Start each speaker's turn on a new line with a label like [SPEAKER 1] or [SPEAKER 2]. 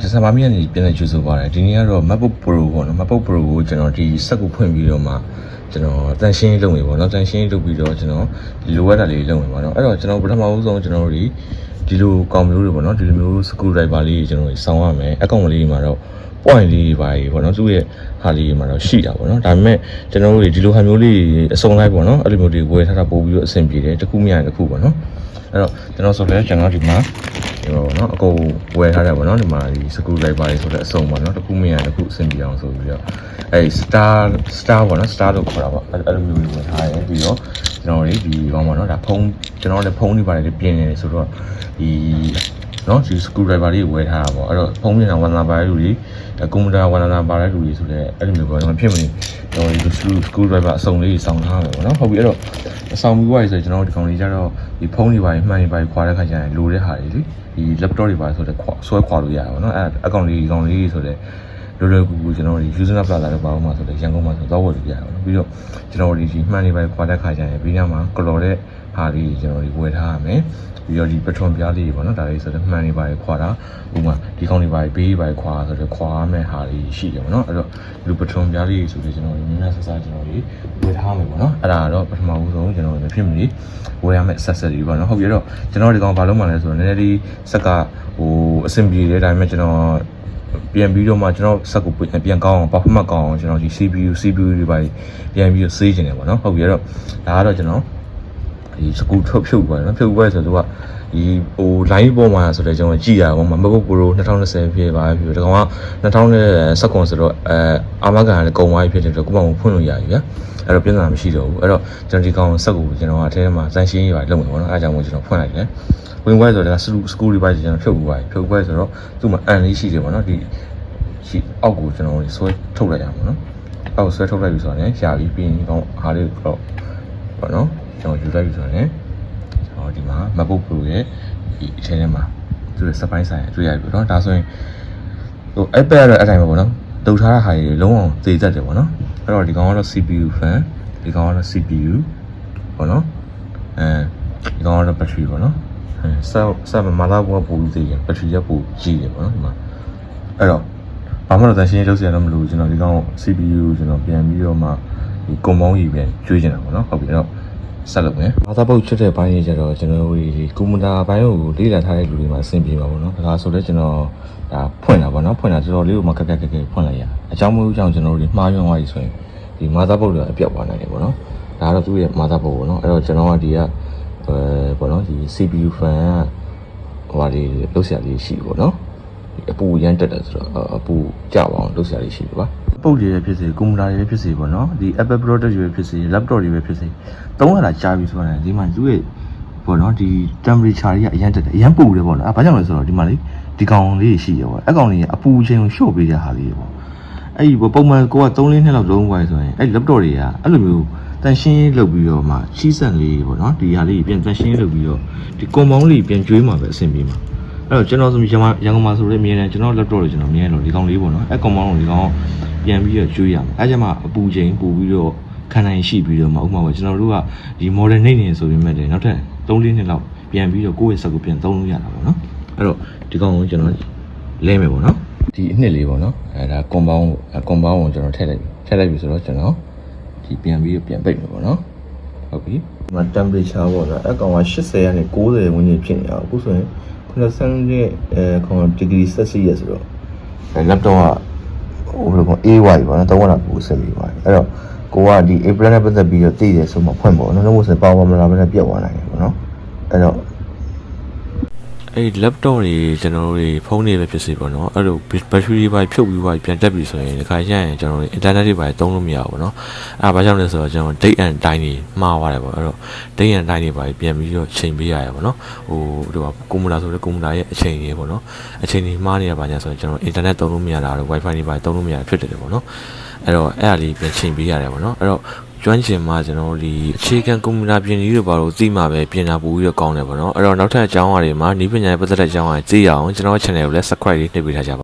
[SPEAKER 1] ကျွန်တော်မာမီကနေပြန်လည်ကြိုဆိုပါတယ်ဒီနေ့ကတော့ MacBook Pro ပေါ့နော် MacBook Pro ကိုကျွန်တော်ဒီစက်ကိုဖွင့်ပြီးတော့မှကျွန်တော်တန်ရှင်းလုပ်နေပေါ့နော်တန်ရှင်းလုပ်ပြီးတော့ကျွန်တော်ဒီလိုရတာလေးလုပ်နေပါတော့အဲ့တော့ကျွန်တော်ပထမဦးဆုံးကျွန်တော်တို့ဒီဒီလိုကောင်မျိုးတွေပေါ့နော်ဒီလိုမျိုး screw driver လေးကျွန်တော်စောင်းရမယ်အကောင်လေးမှာတော့ point လေးပါကြီးပေါ့နော်သူ့ရဲ့ဟာလေးမှာတော့ရှိတာပေါ့နော်ဒါပေမဲ့ကျွန်တော်တို့ဒီလိုဟာမျိုးလေးအစုံလိုက်ပေါ့နော်အဲ့လိုမျိုးတွေဝယ်ထားတာပို့ပြီးတော့အဆင်ပြေတယ်တစ်ခုမရရင်တစ်ခုပေါ့နော်အဲ့တော့ကျွန်တော်ဆိုလဲကျွန်တော်ဒီမှာ ဒီလိုပေါ့နော်အကုန်ဝယ်ထားတယ်ပေါ့နော်ဒီမှာဒီ screw driver လေးဆိုတဲ့အစုံပေါ့နော်တစ်ခုမရရင်တစ်ခုအဆင်ပြေအောင်ဆိုပြီးတော့အဲ့ star star ပေါ့နော် star လို့ခေါ်တာပေါ့အဲ့အဲ့လိုမျိုးတွေဝယ်ထားတယ်ပြီးတော့ကျွန်တော်တို့ဒီကောင်ပေါ့နော်ဒါဖုန်းကျွန်တော်လည်းဖုန်းတွေပါတယ်ပြင်နေတယ်ဆိုတော့ဒီ နော်ဒီ screw driver လေးဝယ်ထားတာပေါ့အဲ့တော့ဖုန်းပြင်တာဝန်လာပါတဲ့လူတွေကွန်ပျူတာဝန်လာပါတဲ့လူတွေဆိုတော့အဲ့လိုမျိုးပေါ့နော်ဖြစ်မနေတော့ဒီ screw screw driver အစုံလေးစောင်းထားမယ်ပေါ့နော်ဟုတ်ပြီအဲ့တော့အဆောင်ပြီးွားရဆိုကျွန်တော်တို့ဒီကောင်လေးကြတော့ဒီဖုန်းတွေပါမှန်တွေပါခွာတဲ့ခါကျရင်လိုတဲ့ဟာတွေလေဒီ laptop တွေပါဆိုတော့ခွာဆွဲခွာလို့ရတယ်ပေါ့နော်အဲ့အကောင်လေးဒီကောင်လေးဆိုတော့လွယ်လွယ်ကူကူကျွန်တော်တို့ user plaza တော့ပါအောင်မှာဆိုတော့ရန်ကုန်မှာဆိုတော့ဝယ်လို့ရတယ်ပေါ့နော်ပြီးတော့ကျွန်တော်တို့ဒီမှန်တွေပါခွာတဲ့ခါကျရင်ပြီးတော့မှကလော်တဲ့ ဟာလေးကျွန်တော်တို့ဝယ်ထားရမယ်ပြီးတော့ဒီပထမပြားလေးပေါ့နော်ဒါလေးဆိုတော့မှန်တွေပါခွာတာဥပမာဒီကောင်တွေပါဘေးပါခွာဆိုတော့ခွာရမယ့်ဟာလေးရှိတယ်ပေါ့နော်အဲ့တော့ဒီပထမပြားလေးဆိုတော့ကျွန်တော်တို့များများဆဆကျွန်တော်တို့ဝယ်ထားမယ်ပေါ့နော်အဲ့ဒါကတော့ပထမဦးဆုံးကျွန်တော်တို့ဖြစ်မနေဝယ်ရမယ့် accessory ပေါ့နော်ဟုတ်ပြီအဲ့တော့ကျွန်တော်ဒီကောင်ဘာလုပ်မှလဲဆိုတော့နည်းနည်းလေးစက်ကဟိုအဆင်ပြေတယ်ဒါပေမဲ့ကျွန်တော်ပြန်ပြီးတော့မှကျွန်တော်စက်ကိုပြန်ကောင်းအောင် performance ကောင်းအောင်ကျွန်တော်ဒီ CPU CPU တွေပါပြန်ပြီးတော့စေးကျင်တယ်ပေါ့နော်ဟုတ်ပြီအဲ့တော့ဒါကတော့ကျွန်တော် ဒီစကူထုတ်ဖြုတ်ပါနော်ဖြုတ်ပွဲဆိုတော့ဒီဟို line ပေါ်မှာဆိုတော့ကျွန်တော်ကြည့်ရအောင် MacBook Pro 2020ဖြစ်ပါပြီဒီကောင်က2019ဆိုတော့အဲအာမကန်လည်းကုန်သွားပြီဖြစ်တယ်ဆိုတော့ကိုယ့်ဘာမှဖွင့်လို့ရပြီဗျာအဲ့တော့ပြဿနာမရှိတော့ဘူးအဲ့တော့ကျွန်တော်ဒီကောင်စက်ကိုကျွန်တော်အထဲမှာစမ်းရှင်းရေးပါလုပ်မယ်ပေါ့နော်အဲအကြောင်းကိုကျွန်တော်ဖွင့်လိုက်တယ်ဝင်ပွဲဆိုတော့စကူစကူတွေပါကျွန်တော်ဖြုတ်ပြီးပါဖြုတ်ပွဲဆိုတော့သူ့မှာအန်လေးရှိတယ်ပေါ့နော်ဒီရှိအောက်ကိုကျွန်တော်ဆွဲထုတ်လိုက်ရမှာပေါ့နော်အောက်ဆွဲထုတ်လိုက်ပြီဆိုတော့လည်းရှာပြီးပြီးရင်ဒီကောင်အားလေးတော့ပေါ့နော် ကျွန်တော်ယူလိုက်ပြီဆိုတော့လည်းကျွန်တော်ဒီမှာ MacBook Pro ရဲ့ဒီအထဲထဲမှာသူ့ရဲ့ spine ဆိုင်တွေ့ရပြီပေါ့နော်ဒါဆိုရင်ဟို iPad ကတော့အဲ့တိုင်းပဲပေါ့နော်တုတ်ထားတဲ့ဟာတွေလုံးအောင်သေတတ်တယ်ပေါ့နော်အဲ့တော့ဒီကောင်ကတော့ CPU fan ဒီကောင်ကတော့ CPU ပေါ့နော်အဲဒီကောင်ကတော့ battery ပေါ့နော်အဲဆက်ဆက်မှာလာဘောပူသေးတယ် battery ရပူကြီးတယ်ပေါ့နော်ဒီမှာအဲ့တော့ဘာမှတော့တန်ရှင်းလုပ်စရာတော့မလိုဘူးကျွန်တော်ဒီကောင် CPU ကျွန်တော်ပြန်ပြီးတော့မှဒီကွန်ပေါင်းကြီးပြန်ကျွေးချင်တာပေါ့နော်ဟုတ်ပြီအဲ့တော့ ဆက်လုပ်မယ်ဘာသာပုတ်ချွတ်တဲ့ဘိုင်းကြီးကျတော့ကျွန်တော်တို့ဒီကွန်ပျူတာဘိုင်းကိုလေ့လာထားတဲ့လူတွေမှာအဆင်ပြေပါပေါ့နော်ဒါဆိုတော့ကျွန်တော်ဒါဖွင့်တာပေါ့နော်ဖွင့်တာတော်တော်လေးကိုမှကက်ကက်ကက်ကဖွင့်လိုက်ရအကြောင်းမို့ကြောင့်ကျွန်တော်တို့ဒီမှားယွင်းသွားပြီဆိုရင်ဒီမာသာပုတ်တွေအပြောက်သွားနိုင်တယ်ပေါ့နော်ဒါကတော့သူ့ရဲ့မာသာပုတ်ပေါ့နော်အဲ့တော့ကျွန်တော်ကဒီကအဲပေါ့နော်ဒီ CPU fan ကဟိုဟာလေးလုတ်ဆရာလေးရှိပေါ့နော်ဒီ အပူရမ်းတက်တယ်ဆိုတော့အပူကြပါအောင်လုတ်ဆရာလေးရှိပြီပါပုတ်တွေဖြစ်စေကွန်ပျူတာတွေဖြစ်စေပေါ့နော်ဒီ Apple product တွေဖြစ်စေ laptop တွေပဲဖြစ်စေသုံးရတာကြာပြီဆိုတော့ဒီမှာသူ့ရဲ့ပေါ့နော်ဒီ temperature ကြီးကအရန်တက်တယ်အရန်ပူတယ်ပေါ့နော်အဲဘာကြောင့်လဲဆိုတော့ဒီမှာလေဒီကောင်လေးရှိရပေါ့အဲကောင်လေးကအပူချိန်ကိုလျှော့ပေးတဲ့ဟာလေးပေါ့အဲ့ဒီပုံမှန်ကိုက3လေးနှစ်လောက်လုံးသွားဆိုရင်အဲ့ laptop တွေကအဲ့လိုမျိုးတန်ရှင်းရေးလုပ်ပြီးတော့မှချီးစံလေးပေါ့နော်ဒီဟာလေးပြန်တန်ရှင်းရေးလုပ်ပြီးတော့ဒီကွန်ပေါင်းလေးပြန်ကျွေးမှာပဲအဆင်ပြေမှာ အဲ့တော့ကျွန်တော်ဆိုရန်ရန်ကုန်မှာဆိုလည်းအမြင်နဲ့ကျွန်တော် laptop တွေကျွန်တော်မြင်လို့ဒီကောင်လေးပေါ့နော်အဲ့ကွန်ပေါင်းကိုဒီကောင်ပြန်ပြီးတော့ကျွေးရမှာအဲ့ကျမှအပူချိန်ပူပြီးတော့ခံနိုင်ရှိပြီးတော့မှဥပမာပေါ့ကျွန်တော်တို့ကဒီ model နေနေဆိုပေမဲ့လည်းနောက်ထပ်3လေးနှစ်လောက်ပြန်ပြီးတော့ကိုယ့်ရဲ့စက်ကိုပြန်သုံးလို့ရတာပေါ့နော်အဲ့တော့ဒီကောင်ကိုကျွန်တော်လဲမယ်ပေါ့နော်ဒီအနှစ်လေးပေါ့နော်အဲဒါကွန်ပေါင်းကွန်ပေါင်းကိုကျွန်တော်ထည့်လိုက်ပြီထည့်လိုက်ပြီဆိုတော့ကျွန်တော်ဒီပြန်ပြီးပြန်ပိတ်မယ်ပေါ့နော်ဟုတ်ပြီဒီမှာ temperature ပေါ့နော်အကောင်က80ကနေ90ဝန်းကျင်ဖြစ်နေတာအခုဆိုရင် 90ရဲ့အဲခေါ် degree celsius ဆိုတော့အဲ laptop ကဟိုဘယ်လိုခေါ် AY ပေါ့နော်သုံးရတာကိုဆက်ပြီးပါတယ်အဲ့တော့ကိုကဒီ April နဲ့ပတ်သက်ပြီးတော့တည်တယ်ဆိုမှဖွင့်ပေါ့နော်လို့ဆိုပေါဝါမလာဘဲနဲ့ပြတ်သွားနိုင်တယ်ပေါ့နော်အဲ့တော့ အဲ့ laptop တွေကျွန်တော်တို့တွေဖုန်းတွေပဲဖြစ်စေပေါ့နော်အဲ့လို battery တွေပါဖြုတ်ပြီးပါပြန်တက်ပြီဆိုရင်ဒီခါကျရင်ကျွန်တော်တို့ internet တွေပါသုံးလို့မရဘူးပေါ့နော်အဲ့ဒါဘာကြောင့်လဲဆိုတော့ကျွန်တော် date and time တွေမှားသွားတယ်ပေါ့အဲ့တော့ date and time တွေပါပြန်ပြီးတော့ချိန်ပေးရတယ်ပေါ့နော်ဟိုဒီပါကွန်ပျူတာဆိုတော့ကွန်ပျူတာရဲ့အချိန်တွေပေါ့နော်အချိန်တွေမှားနေရပါ냐ဆိုရင်ကျွန်တော် internet သုံးလို့မရတာတော့ wifi တွေပါသုံးလို့မရတာဖြစ်တယ်ပေါ့နော်အဲ့တော့အဲ့ဒါလေးပြန်ချိန်ပေးရတယ်ပေါ့နော်အဲ့တော့ ကျွမ်းကျင်မှကျွန်တော်တို့ဒီအခြေခံကွန်ပျူတာပြင်ကြီးတွေပါလို့သိမှပဲပြင်တာပို့ပြီးတော့ကောင်းတယ်ပေါ့နော်အဲ့တော့နောက်ထပ်အကြောင်းအရာတွေမှာဤပညာရဲ့ပတ်သက်တဲ့အကြောင်းအရာသိရအောင်ကျွန်တော် channel ကိုလည်း subscribe လေးနှိပ်ပေးထားကြပါ